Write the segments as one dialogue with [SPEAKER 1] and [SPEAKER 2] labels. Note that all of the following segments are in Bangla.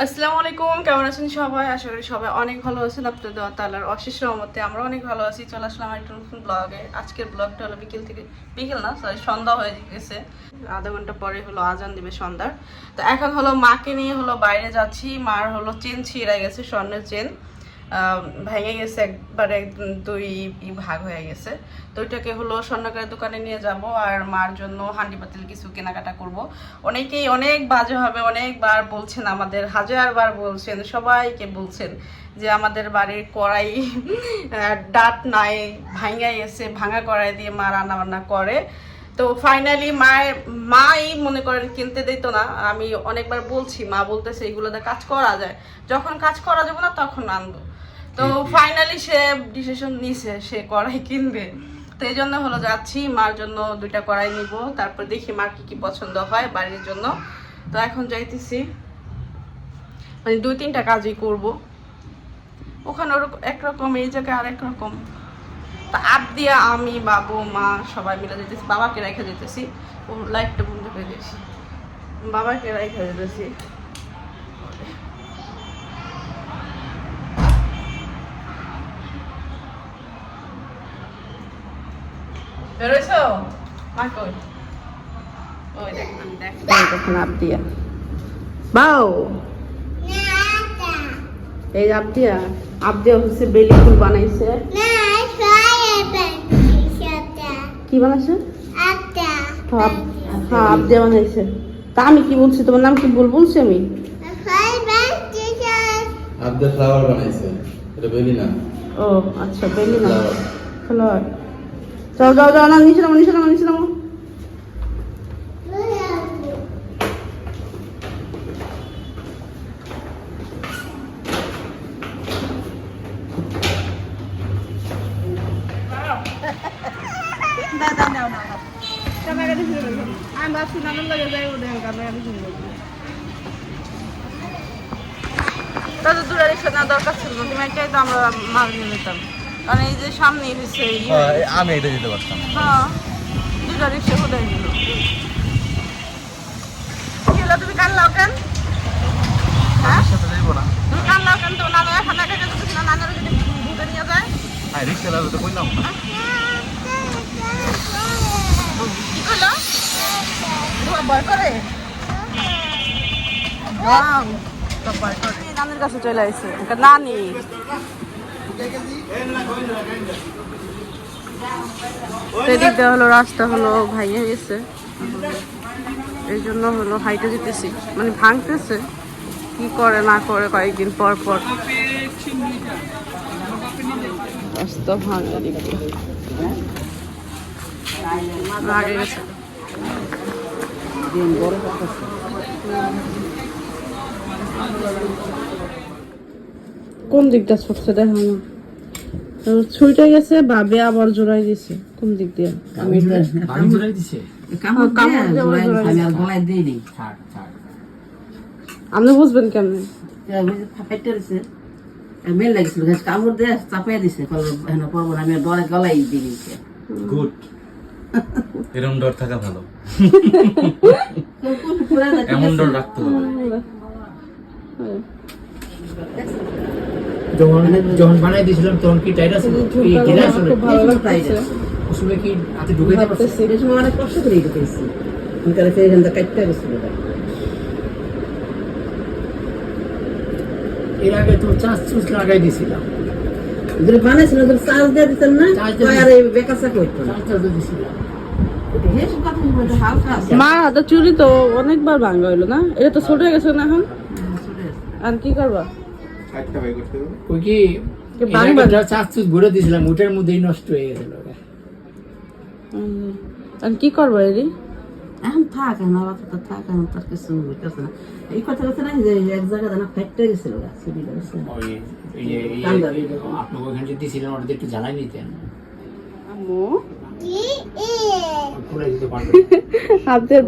[SPEAKER 1] আসসালামু আলাইকুম, কেমন আছেন সবাই? আশা করি সবাই অনেক ভালো আছেন। আপনাদের তালার অশেষ রহমতে আমরা অনেক ভালো আছি। চলে আসলাম একটা নতুন ব্লগে আজকের ব্লগটা হলো বিকেল থেকে বিকেল না সরি সন্ধ্যা হয়ে গেছে। আধা ঘণ্টা পরে হলো আজান দিবে সন্ধ্যার। তো এখন হলো মাকে নিয়ে হলো বাইরে যাচ্ছি। মার হলো চেন ছিঁড়ে গেছে, স্বর্ণের চেন। ভেঙে গেছে একবারে দুই ভাগ হয়ে গেছে। তো ওইটাকে হলো স্বর্ণকারের দোকানে নিয়ে যাব আর মার জন্য হান্ডি পাতিল কিছু কেনাকাটা করব। অনেকেই অনেক বাজে হবে, অনেকবার বলছেন আমাদের, হাজারবার বলছেন, সবাইকে বলছেন যে আমাদের বাড়ির কড়াই ডাট নাই ভাঙাই এসে ভাঙা কড়াই দিয়ে মা রান্না বান্না করে। তো ফাইনালি মায়ের, মাই মনে করেন কিনতে দিত না, আমি অনেকবার বলছি, মা বলতেছে এগুলোতে কাজ করা যায়। যখন কাজ করা যাবে না তখন আনব। তো ফাইনালি সে ডিসিশন নিছে সে কড়াই কিনবে। তো এই জন্য হলো যাচ্ছি মার জন্য দুইটা কড়াই নিব তারপর দেখি মার কি কি পছন্দ হয় বাড়ির জন্য। তো এখন যাইতেছি। মানে দুই তিনটা কাজই করব। ওখানে ওরকম একরকম এই জায়গায় আরেক রকম। তা আপ দিয়া আমি বাবু মা সবাই মিলে যেতেছি বাবাকে রেখে যেতেছি ও লাইটটা বন্ধ করে দিয়েছি। বাবাকে রেখে যেতেছি বেরোইছো? মা কই? ওই দেখ। আমি আপ দিয়া। বাউ এই আপ দিয়া? আপ দিয়া হচ্ছে বেলি ফুল বানাইছে। কি বানাইছে? হ্যাঁ আপ- হ্যাঁ আপ দিয়া বানাইছে। তা আমি কি বলছি? তোমার নাম কি ভুল বলছি আমি?
[SPEAKER 2] আব্দুল ফ্লাওয়ার বানাইছে। এটা বলি না।
[SPEAKER 1] ও আচ্ছা বেলি না।
[SPEAKER 2] ফ্লাওয়ার
[SPEAKER 1] যাও যাও যাও, না, নিচে নামো নিচে নামো নিচে নামো। আমি ভাবছি নানার লাগে যাই, ওদের শুরু করব তাদের দূরে রিক্সা নেওয়া দরকার ছিল তুমি একটাই তো আমরা মাল নিয়ে নিতাম। কারণ এই যে সামনে হচ্ছে
[SPEAKER 2] আমি এটা দিতে পারতাম।
[SPEAKER 1] হ্যাঁ দুটা রিক্সা কোথায় গেল গেলো তুমি কানলাও কেন? হ্যাঁ?
[SPEAKER 2] সাথে যাইবো না।
[SPEAKER 1] তুমি কানলাও কেন? তো নানা এখন একা একা যেতেছি না নানারা যদি ভূতে নিয়ে যায়?
[SPEAKER 2] হ্যাঁ রিক্সা লাগবে তো কইলাম। না
[SPEAKER 1] কি করল? তোমার ভয় করে? Wow, তো ভয় করে। নানির কাছে চলে আসছে নানি। এদিক হলো, রাস্তা হলো, ভাইয়ে গেছে। এই জন্য হলো হাইটে যেতেছি। মানে ভাঙতেছে। কি করে, না করে, কয়েকদিন পর পর। রাস্তা ভাঙা দিক কোন দিকটা ছুটছে দেখো না? ছুটে গেছে বা বাবে আবার জোড়াই দিছে। কোন দিক দিয়ে?
[SPEAKER 3] আমি জোড়াই দিছে।
[SPEAKER 1] হ্যাঁ, কামড় দিয়ে আপনি বুঝবেন কেমনে?
[SPEAKER 3] দিছে কামড় দিয়ে চাপাই আমি ডরে গলাই দিয়ে দিছে
[SPEAKER 2] গুড। এরকম ডর থাকা ভালো। এমন ডর রাখতে হবে।
[SPEAKER 4] যখন যখন বানাই দিয়েছিলাম তখন কি টাইট আছে এই গিলা আসলে
[SPEAKER 1] খুব ভালো লাগতেছে।
[SPEAKER 4] আসলে কি হাতে ঢুকে দিতে পারছে?
[SPEAKER 1] ভাবতেছি
[SPEAKER 3] এটা সময় অনেক কষ্ট করে ঢুকেছি। আমি তাহলে সেই এখানটা কাটতে গেছিল
[SPEAKER 4] এর আগে তো চাষ চুস লাগাই দিয়েছিলাম।
[SPEAKER 3] যদি বানাইছিল যদি চার্জ দিয়ে দিতেন না?
[SPEAKER 4] চার্জ দিয়ে
[SPEAKER 3] তো আর এই বেকার চাকরি করতো না?
[SPEAKER 4] চাষ চাষ দিয়েছিলাম।
[SPEAKER 3] হেসব কথা বলতে হালকা আছে।
[SPEAKER 1] মার হাতে চুরি তো অনেকবার ভাঙ্গা হইল না? এটা তো ছোট হয়ে গেছে না এখন? আর কি করবা?
[SPEAKER 4] ওই কি দিয়েছিলাম ওটার মধ্যেই নষ্ট হয়ে গেছিল।
[SPEAKER 1] আর কি করবা এরি
[SPEAKER 3] এখন থাক তো থাক এখন তার কিছু না এই কথা কথা না যে এক জায়গায় না ফ্যাক্টরি গেছিল
[SPEAKER 4] একটু জ্বালাই নিতেন
[SPEAKER 1] আম্মু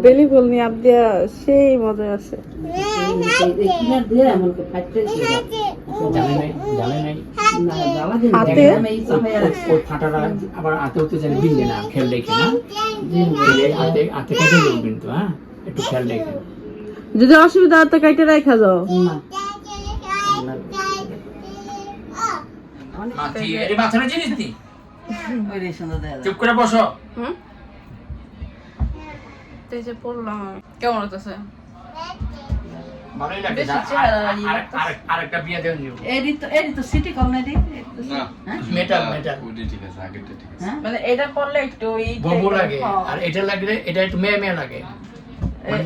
[SPEAKER 1] বেলি ফুল নিয়ে আপনার সেই মজা আছে হাতে?
[SPEAKER 4] ওই ফাটাটা আবার হাতে হতে জানি না খেয়াল রেখে না। হাতে হাতে কেটে যাবে কিন্তু হ্যাঁ? একটু খেয়াল রেখে
[SPEAKER 1] যদি অসুবিধা হয় তো কাইটে রেখা যাও।
[SPEAKER 3] না।
[SPEAKER 4] মাছি এটা মাথার জিনিস নি
[SPEAKER 3] ওই রে সুন্দর দেখা যায়
[SPEAKER 4] চুপ করে বসো
[SPEAKER 1] কেমন হতেছে
[SPEAKER 4] ভালোই লাগে আর- আরেকটা বিয়ে দেন দিও
[SPEAKER 3] এডি তো এডি তো সিটি কম না
[SPEAKER 4] মেটাল মেটাল
[SPEAKER 2] ওইটা ঠিক আছে আগেরটা ঠিক আছে।
[SPEAKER 3] হ্যাঁ?
[SPEAKER 1] মানে এটা করলে একটু
[SPEAKER 4] ববু লাগে।
[SPEAKER 1] হ্যাঁ।
[SPEAKER 4] আর এটা লাগলে এটা একটু মেয়ে মেয়ে লাগে।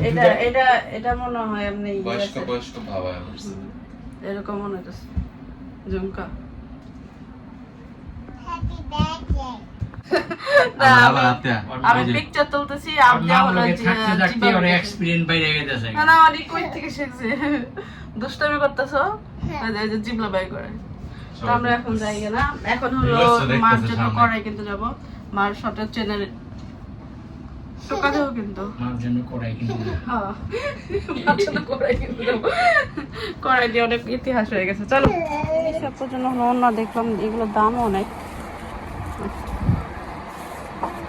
[SPEAKER 1] এটা এটা এটা মনে হয় এমনি ইয়ে
[SPEAKER 2] বয়স্ক বয়স্ক ভাব হয় আমার।
[SPEAKER 1] এরকম মনে হইতেছে। ঝুমকা। আমি- পিকচার তুলতেছি আপনি হলো যে।
[SPEAKER 4] এক্সপেরিয়েন্স বাইরে গেছে
[SPEAKER 1] না অনেক কই থেকে শিখছে। দুষ্টামি করতেছো? এই যে- জিবলা বাই করে। তো আমরা এখন যাই না এখন হলো মার জন্য কিনতে যাব। মার শর্টের চ্যানেল টোকা দেবো কিন্তু।
[SPEAKER 4] মার জন্য করাই কিন্তু
[SPEAKER 1] হ্যাঁ। মার জন্য কড়াই কিনতে যাব। দিয়ে অনেক ইতিহাস হয়ে গেছে। চলো। সব পর্যন্ত হলো অন্য দেখলাম এগুলোর দামও অনেক।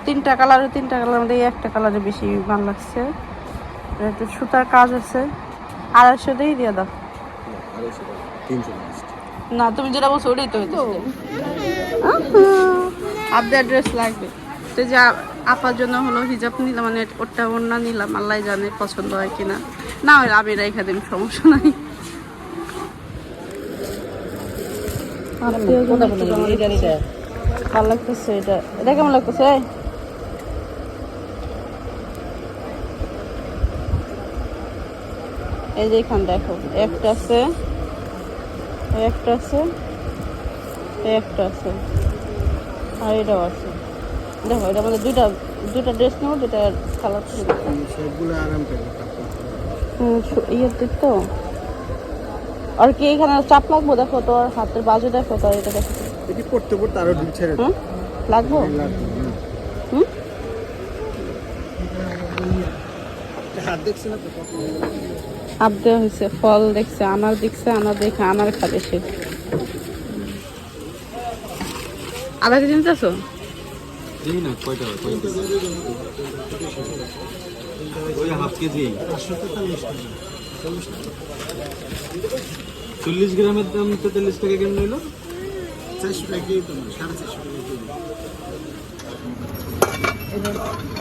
[SPEAKER 1] তিনটা কালারে তিনটা কালার মধ্যে একটা কালারে বেশি ভালো লাগছে। এটা একটু সুতার কাজ আছে। আড়াইশো দিয়ে দিয়ে দাও। না তুমি যেটা বলছো ওটাই তো আপনার ড্রেস লাগবে। তো যে আপার জন্য হলো হিজাব নিলাম মানে ওটা ওড়না নিলাম আল্লাহ জানে পছন্দ হয় কিনা। না আমি রেখে দিন সমস্যা নাই। ভালো লাগতেছে এটা। এটা কেমন লাগতেছে? এই যে এখান দেখো একটা আছে একটা আছে একটা আছে আর এটাও আছে। দেখো এটা আমাদের দুইটা দুইটা ড্রেস নেব দুইটা কালার ছিল হুম সু- ইয়ের দিক তো আর কি এখানে চাপ লাগবো? দেখো তোর হাতের বাজু দেখো তোর এটা দেখো
[SPEAKER 5] এটি পড়তে পড়তে আরও ঢিল ছেড়ে
[SPEAKER 1] লাগবো? হুম?
[SPEAKER 5] হাত দেখছে না তো?
[SPEAKER 1] হাত দেওয়া হয়েছে ফল দেখছে আনার দেখছে আনার দেখে আনার খাবে সে। আধা কেজি নিতে আসো
[SPEAKER 2] জানি না কয়টা কয় কেজি? ওই হাফ কেজি। চল্লিশ গ্রামের দাম তেতাল্লিশ টাকা কেন নিল
[SPEAKER 5] চারশো টাকা সাড়ে চারশো টাকা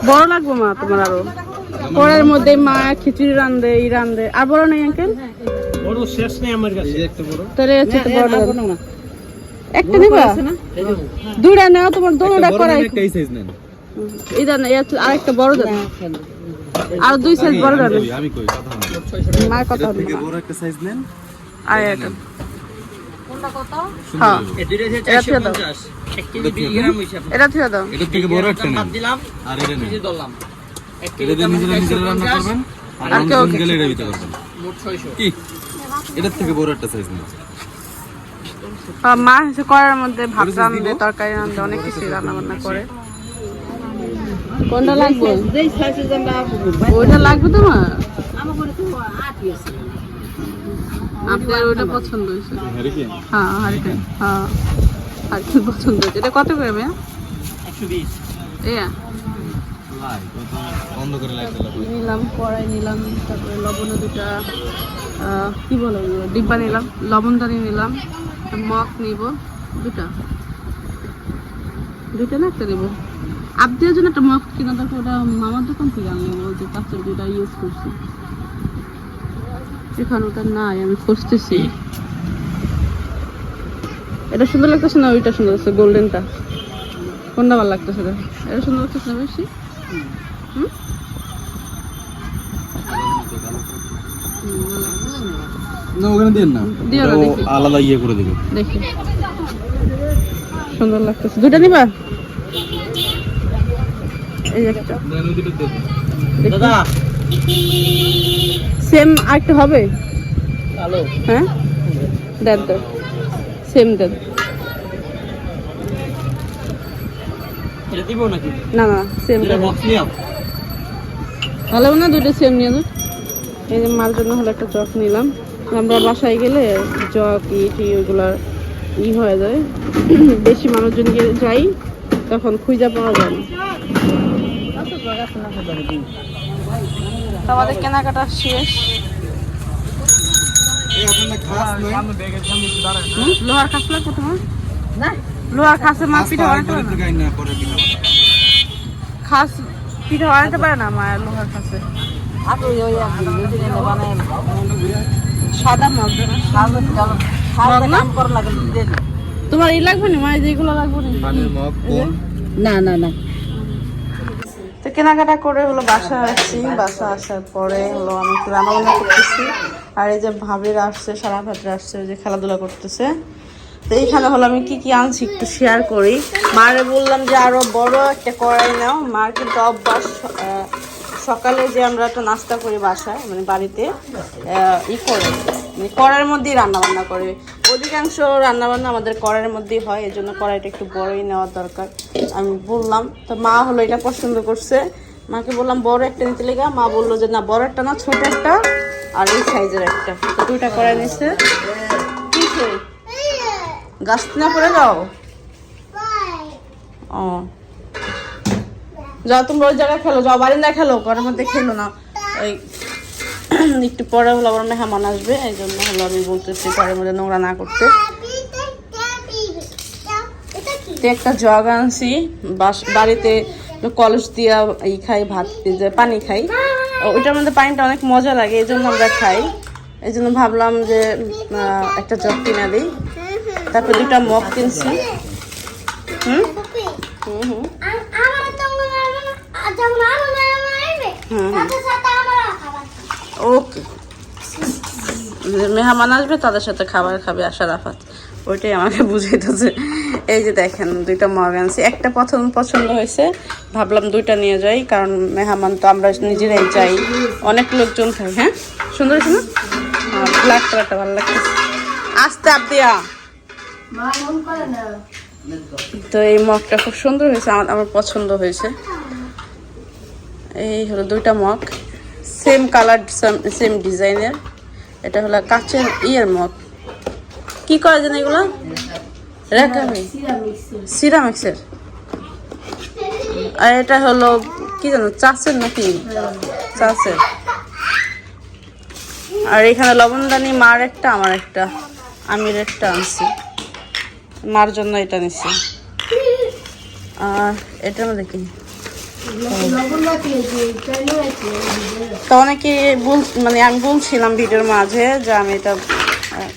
[SPEAKER 1] বড় লাগবো মা তোমার আরও। পরের মধ্যে মা খিচুড়ি রান্ধে ই রান্ধে আর বড় নেই আঙ্কেল?
[SPEAKER 5] বড় শেষ নেই আমার কাছে। একটা বড়।
[SPEAKER 1] তাহলে হচ্ছে তো বড়। একটা নিবা দুইটা নেওয়া তোমার দোনোটা করাই
[SPEAKER 2] একটাই সাইজ নেন।
[SPEAKER 1] এটা না এটা আরেকটা বড় দেন। আর দুই সাইজ বড় দেন।
[SPEAKER 2] আমি- কই কথা না
[SPEAKER 1] মার কথা
[SPEAKER 2] বড় একটা সাইজ নেন
[SPEAKER 1] আর এটা হ্যাঁ। এটা থেকে দাও। দাও।
[SPEAKER 2] বড় একটা নেন। আর এটা এটা দিয়ে নিজেরা নিজেরা রান্না করবেন আর
[SPEAKER 1] আর
[SPEAKER 2] রমজান গেলে এটা দিতে পারবেন। কি? এটার থেকে বড় একটা সাইজ নেন
[SPEAKER 1] মা হচ্ছে করার মধ্যে ভাত রান্ধে তরকারি রান্ধে অনেক কিছু রান্না বান্না করে কোনটা লাগবে? ওইটা লাগবে তোমার। আপনার ওইটা পছন্দ হয়েছে। হ্যাঁ হারিকেন। হ্যাঁ হারিকেন পছন্দ হয়েছে। এটা কত করে মেয়া
[SPEAKER 2] বন্ধ করে
[SPEAKER 1] নিলাম কড়াই, নিলাম, তারপরে লবণ দুটা কি বলে? ডিব্বা নিলাম লবণদানি নিলাম, মগ নিব, দুটা। দুটা না একটা নেব? আপদের জন্য একটা মগ কিনা দরকার, ওটা মামার দোকান থেকে আনলাম যে কাঁচের দুটা ইউজ করছি। এখানে ওটা নাই, আমি খুঁজতেছি। এটা সুন্দর লাগতেছে না, ওইটা সুন্দর লাগছে গোল্ডেনটা কোনটা ভালো লাগতেছে এটা সুন্দর লাগতেছে না বেশি?
[SPEAKER 2] না ওখানে দেন না। আলাদা ইয়ে করে দেবে।
[SPEAKER 1] দেখি। সুন্দর লাগতেছে। দুটা নিবা? এই একটা। দাদা। সেম আরেকটা হবে? হ্যাঁ? দেন তো সেম দেন না না সেম দেন ভালো না দুটো সেম নিয়ে যাও এই যে মার জন্য হলো একটা জগ নিলাম। আমরা বাসায় গেলে জগ ইটি ওইগুলার ই হয়ে যায়। বেশি মানুষজন গেলে যাই তখন খুঁজা পাওয়া যায় না। আমাদের কেনাকাটা শেষ? লোহার খাস লাগবে তোমার? লোহার খাসে মা পিঠা খাস পিঠা বানাতে পারে না মা লোহার খাসে সাদা তোমার এই লাগবে না? মা যেগুলো লাগবে না?
[SPEAKER 3] না না না।
[SPEAKER 1] তো কেনাকাটা করে হলো বাসা আসছি বাসা আসার পরে হলো আমি একটু রান্না বান্না করতেছি। আর এই যে ভাবিরা আসছে সারা ভাবরা আসছে যে খেলাধুলা করতেছে। তো এইখানে হলো আমি কি কি আনছি একটু শেয়ার করি। মারে বললাম যে আরও বড় একটা কড়াই নাও। মার কিন্তু অভ্যাস সকালে যে আমরা একটা নাস্তা করি বাসায় মানে বাড়িতে ই করে। মানে কড়াইয়ের মধ্যেই রান্না বান্না করে। অধিকাংশ রান্না বান্না আমাদের কড়াইয়ের মধ্যেই হয় এই জন্য কড়াইটা একটু বড়ই নেওয়ার দরকার। আমি বললাম, তো মা হলো এটা পছন্দ করছে। মাকে বললাম, বড় একটা নিতে লেগে। মা বলল যে, না, বড় একটা না, ছোট একটা, আর এই সাইজের একটা। দুইটা কড়াই নিচ্ছে গাছ না পড়ে যাও? ও। যাও, তোমরা ওই জায়গায় খেলো, যাও, বারিন্দায় খেলো, ঘরের মধ্যে খেলো না। ওই একটু পরে হলো আবার মেহমান আসবে, এই জন্য হলো আমি বলতেছি ঘরের মধ্যে নোংরা না করতে। একটা জগ আনছি বাড়িতে কলস দিয়া ই খাই, ভাত যে পানি খাই। ওইটার মধ্যে পানিটা অনেক মজা লাগে, এই জন্য আমরা খাই। এই জন্য ভাবলাম যে একটা জগ কিনা দিই। তারপর দুটা মগ কিনছি। হুম? হুম। হুম ওকে। মেহমান আসবে, তাদের সাথে খাবার খাবে, আশা রাফাত। ওইটাই আমাকে বুঝাইতেছে। এই যে দেখেন, দুইটা মগ আনছি। একটা প্রথম পছন্দ হয়েছে, ভাবলাম দুইটা নিয়ে যাই, কারণ মেহমান তো আমরা নিজেরাই চাই। অনেক লোকজন থাকে হ্যাঁ? সুন্দর হয়েছে ব্ল্যাক কালারটা ভালো লাগতেছে। আস্তে আবদিয়া তো এই মগটা খুব সুন্দর হয়েছে, আমার আমার পছন্দ হয়েছে। এই হলো দুইটা মগ সেম কালার সেম ডিজাইনের এটা হলো কাচের ইয়ের মগ। কি করা যায় এগুলো? সিরামিক্সের। আর এটা হলো, কি জানো চাষের নাকি? চাষের। আর এখানে লবণদানি মার একটা, আমার একটা, আমির একটা আনছি। মার জন্য এটা নিছি। আর এটার মধ্যে কি? তো অনেকে বল মানে আমি বলছিলাম ভিডিওর মাঝে যে আমি এটা আহ,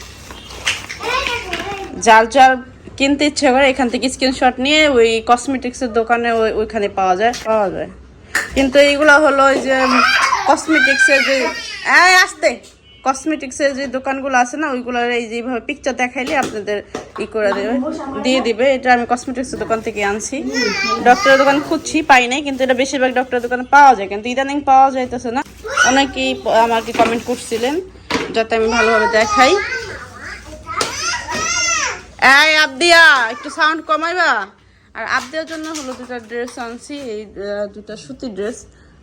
[SPEAKER 1] যার কিনতে ইচ্ছে করে এখান থেকে স্ক্রিনশট নিয়ে ওই কসমেটিক্সের দোকানে ওই ওইখানে পাওয়া যায় পাওয়া যায়। কিন্তু এইগুলো হলো ওই যে কসমেটিক্সের যে এই আসতে। কসমেটিক্সের যে দোকানগুলো আছে না, ওইগুলোর এই যেভাবে পিকচার দেখাইলে আপনাদের ই করে দেবে, দিয়ে দিবে। এটা আমি কসমেটিক্সের দোকান থেকে আনছি। ডক্টরের দোকান খুঁজছি, পাই নাই, কিন্তু এটা বেশিরভাগ ডক্টরের দোকানে পাওয়া যায়। কিন্তু ইদানিং পাওয়া যাইতেছে না। অনেকেই আমাকে কমেন্ট করছিলেন, যাতে আমি ভালোভাবে দেখাই। এই আবদিয়া, একটু সাউন্ড কমাইবা। আর আবদিয়ার জন্য হলো দুটা ড্রেস আনছি, এই দুটা সুতি ড্রেস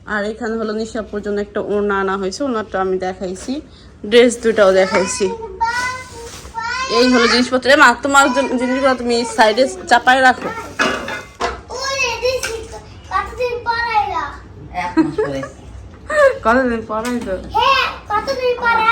[SPEAKER 1] আর এখানে হলো নিশাপুর জন্য একটা ওড়না আনা হয়েছে ওনারটা আমি দেখাইছি। ড্রেস দুটাও দেখাইছি। এই হলো জিনিসপত্র। এ মা তোমার জিনিসগুলো তুমি সাইডে চাপায় রাখো।
[SPEAKER 6] কতদিন পড়াইলা
[SPEAKER 3] এক মাস পরে
[SPEAKER 1] কতদিন পরাই তো
[SPEAKER 6] হ্যাঁ
[SPEAKER 3] কতদিন পরে